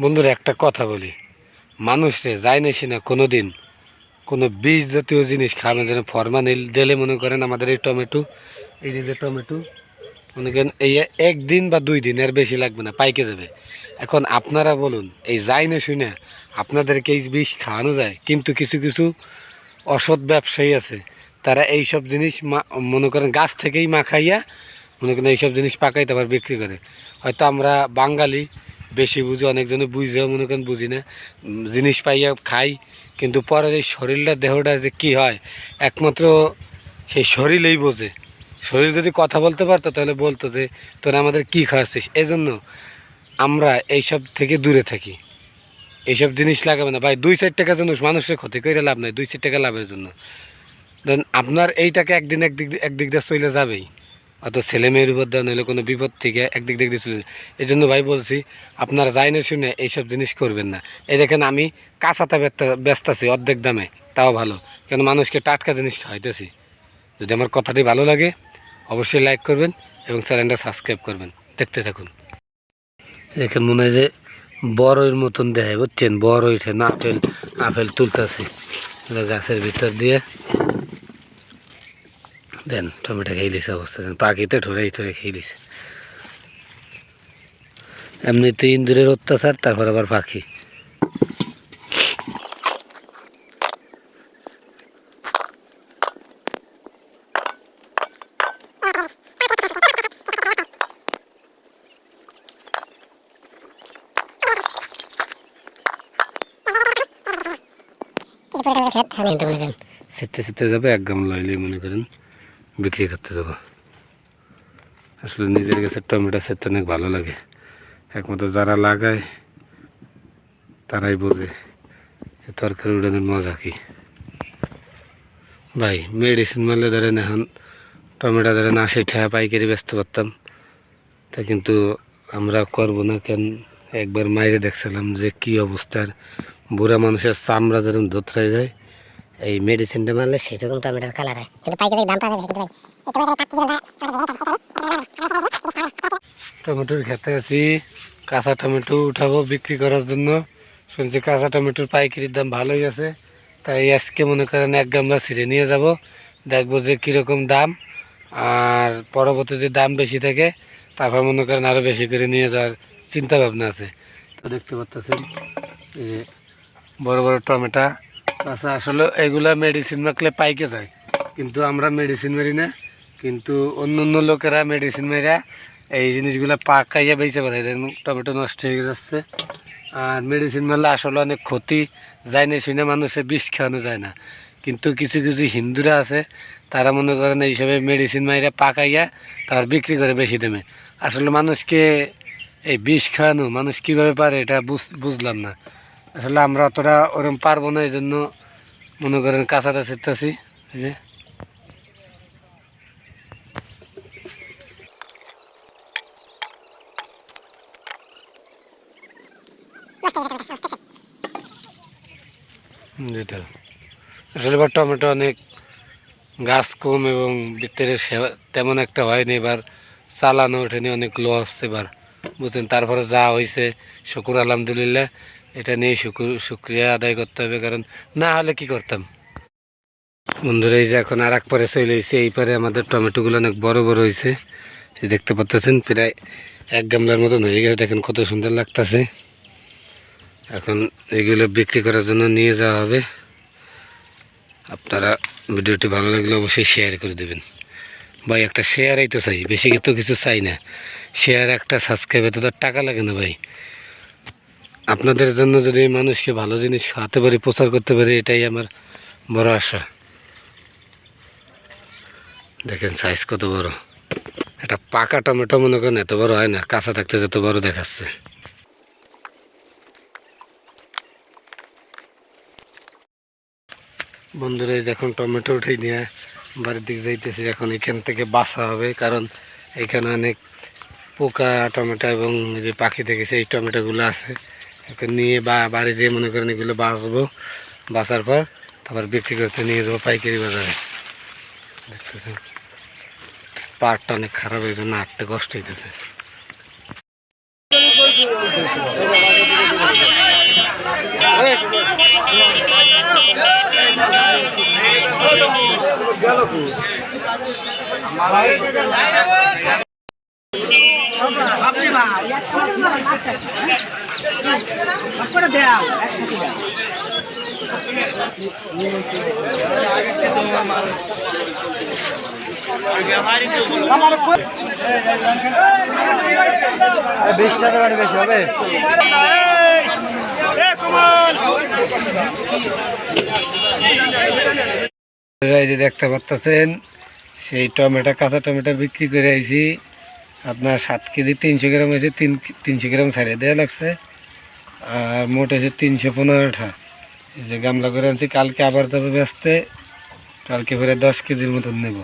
বন্ধুরা, একটা কথা বলি। মানুষরে যায় নাসি না কোনো দিন কোনো বীজ জাতীয় জিনিস খাওয়ানো যেন ফরমালিন দিলে মনে করেন আমাদের এই টমেটো, এই যে টমেটো, মনে করেন এই একদিন বা দুই দিন, এর বেশি লাগবে না, পাইকে যাবে। এখন আপনারা বলুন, এই যাই না শুনে আপনাদেরকে এই বিষ খাওয়ানো যায়? কিন্তু কিছু কিছু অসৎ ব্যবসায়ী আছে, তারা এই সব জিনিস মনে করেন গাছ থেকেই মাখাইয়া, মনে করেন এইসব জিনিস পাকাইতে আবার বিক্রি করে। হয়তো আমরা বাঙালি বেশি বুঝি, অনেকজনে বুঝেও, মনে করেন বুঝি না। জিনিস পাইয়া খাই, কিন্তু পরের এই শরীরটা, দেহটা যে কি হয়, একমাত্র সেই শরীরেই বোঝে। শরীর যদি কথা বলতে পারতো, তাহলে বলতো যে, তোরা আমাদের কি খাওয়াচ্ছিস? এই জন্য আমরা এইসব থেকে দূরে থাকি। এইসব জিনিস লাগাবে না। ভাই, দুই চার টাকা জন্য মানুষের ক্ষতি করে লাভ নাই, দুই চার টাকা লাভের জন্য। দেন আপনার এইটাকে একদিন একদিক একদিক দিয়ে চলে যাবেই। অত ছেলে মেয়ের উপর দেওয়া নইলে কোনো বিপদ থেকে একদিক দিক দিয়ে এই জন্য ভাই বলছি, আপনারা যাই না শুনে এইসব জিনিস করবেন না। এই দেখেন আমি কাঁচাটা ব্যস্ত আছি অর্ধেক দামে, তাও ভালো। কেন মানুষকে টাটকা জিনিস খাওয়াইতেছি। যদি আমার কথাটি ভালো লাগে, অবশ্যই লাইক করবেন এবং চ্যানেলটা সাবস্ক্রাইব করবেন। দেখতে থাকুন। দেখেন মনে হয় যে বড়ইর মতন দেখায়, বুঝছেন? বড় ওইঠে নাপেল আপেল তুলতেছি। গাছের ভিতর দিয়ে দেন টমেটো খেয়ে লিছে অবস্থা দেন পাখিতে ঠোরে ঠোরে খেয়ে লিছে এমনিতে ইন্দুরের অত্যাচার তারপর আবার পাখি। সেতে সেতে যাবে এক গাম লইলে মনে করেন। বিক্রি করতে যাব। আসলে নিজের কাছে টমেটো সেতে অনেক ভালো লাগে। একমাত্র যারা লাগায়, তারাই বোঝে তরকারি উড়ানোর মজা কি। ভাই মেডিসিন মারলে ধরেন এখন টমেটো ধরেন আশি টাকা পাইকারি ব্যস্ত করতাম। তা কিন্তু আমরা করব না কেন? একবার মাইরে দেখছিলাম যে কি অবস্থার বুড়া মানুষের চামড়া যেরকম ধোতরাই যায়। এই মেডিসিনটা মারলে সেরকম টমেটোর কালার হয়। কিন্তু পাইকারি দাম পাওয়া যায় কিন্তু ভাই। এই টমেটোর কাটতে টমেটোর খেতে আছি। কাঁচা টমেটো উঠাবো বিক্রি করার জন্য। শুনছি কাঁচা টমেটোর পাইকারির দাম ভালোই আছে। তাই আজকে মনে করেন এক গামলা ছিঁড়ে নিয়ে যাব। দেখব যে কীরকম দাম। আর পরবর্তী যদি দাম বেশি থাকে তারপর মনে করেন আরও বেশি করে নিয়ে যাওয়ার চিন্তা ভাবনা আছে। তো দেখতে পাচ্ছেন এই যে বড় বড় টমেটো। আচ্ছা আসলে এগুলা মেডিসিন মাখলে পাইকে যায়। কিন্তু আমরা মেডিসিন মারি না। কিন্তু অন্য অন্য লোকেরা মেডিসিন মেরা এই জিনিসগুলো পাকাইয়া বেঁচে পারে টমেটো নষ্ট হয়ে যাচ্ছে। আর মেডিসিন মারলে আসলে অনেক ক্ষতি। যায় না, শুনে মানুষের বিষ খাওয়ানো যায় না। কিন্তু কিছু কিছু হিন্দুরা আছে, তারা মনে করেন এইসবে মেডিসিন মাইরা পাকাইয়া তার বিক্রি করে বেশি দামে। আসলে মানুষকে এই বিষ খাওয়ানো, মানুষ কীভাবে পারে এটা বুঝ, বুঝলাম না। আসলে আমরা অতটা ওরকম পারব না এই জন্য মনে করেন কাঁচাটা ছিটতেছি, এই যে। যেটা। আসলে এবার টমেটো অনেক গাছ কম এবং ভিতরে তেমন একটা হয়নি, এবার চালানো ওঠেনি, অনেক লস এবার। বুঝছেন? তারপরে যা হয়েছে শুকুর আলহামদুলিল্লাহ। এটা নিয়ে শুকুর, শুক্রিয়া আদায় করতে হবে, কারণ না হলে কি করতাম? বন্ধুরা, এই যে এখন আর এক পরে চলে এসেছে, এই পারে আমাদের টমেটোগুলো অনেক বড় বড় হয়েছে। দেখতে পাচ্ছেন প্রায় এক গামলার মতন হয়ে গেছে, দেখেন কত সুন্দর লাগতেছে। এখন এগুলো বিক্রি করার জন্য নিয়ে যাওয়া হবে। আপনারা ভিডিওটি ভালো লাগলে অবশ্যই শেয়ার করে দেবেন। ভাই, একটা শেয়ারই তো চাই, বেশি তো কিছু চাই না। শেয়ার একটা সাবস্ক্রাইবে তো তার টাকা লাগে না, ভাই। আপনাদের জন্য যদি মানুষকে ভালো জিনিস খাওয়াতে পারি, প্রচার করতে পারি, এটাই আমার বড় আশা। দেখেন সাইজ কত বড়। একটা পাকা টমেটো মনে করেন এত বড় হয় না কাঁচা থাকতে যত বড় দেখাচ্ছে। বন্ধুরা দেখুন টমেটো উঠে নিয়ে বাড়ির দিকে যাইতেছি। এখন এখান থেকে বাসা হবে, কারণ এখানে অনেক পোকা, টমেটো এবং যে পাখি থেকে সেই টমেটোগুলো আছে। এখন নিয়ে বা বাড়ি যেয়ে মনে করেন এগুলো বাঁচবো, বাঁচার পর তারপর বিক্রি করতে নিয়ে যাব পাইকারি বাজারে। দেখতেছেন, পাটটা অনেক খারাপ হয়েছে না আটটা কষ্ট হইতেছে। আপনি বিশ টাকা গাড়ি বেশি হবে? যে দেখতে পাচ্ছেন সেই টমেটো, কাঁচা টমেটো বিক্রি করে আইছি। আপনার সাত কেজি তিনশো গ্রাম হয়েছে, তিন তিনশো গ্রাম ছাড়িয়ে দেওয়া লাগছে। আর মোট হয়েছে তিনশো পনেরোটা। এই যে গামলা করে আনছি, কালকে আবার তবে ব্যস্তে, কালকে ফেরে দশ কেজির মতন নেব।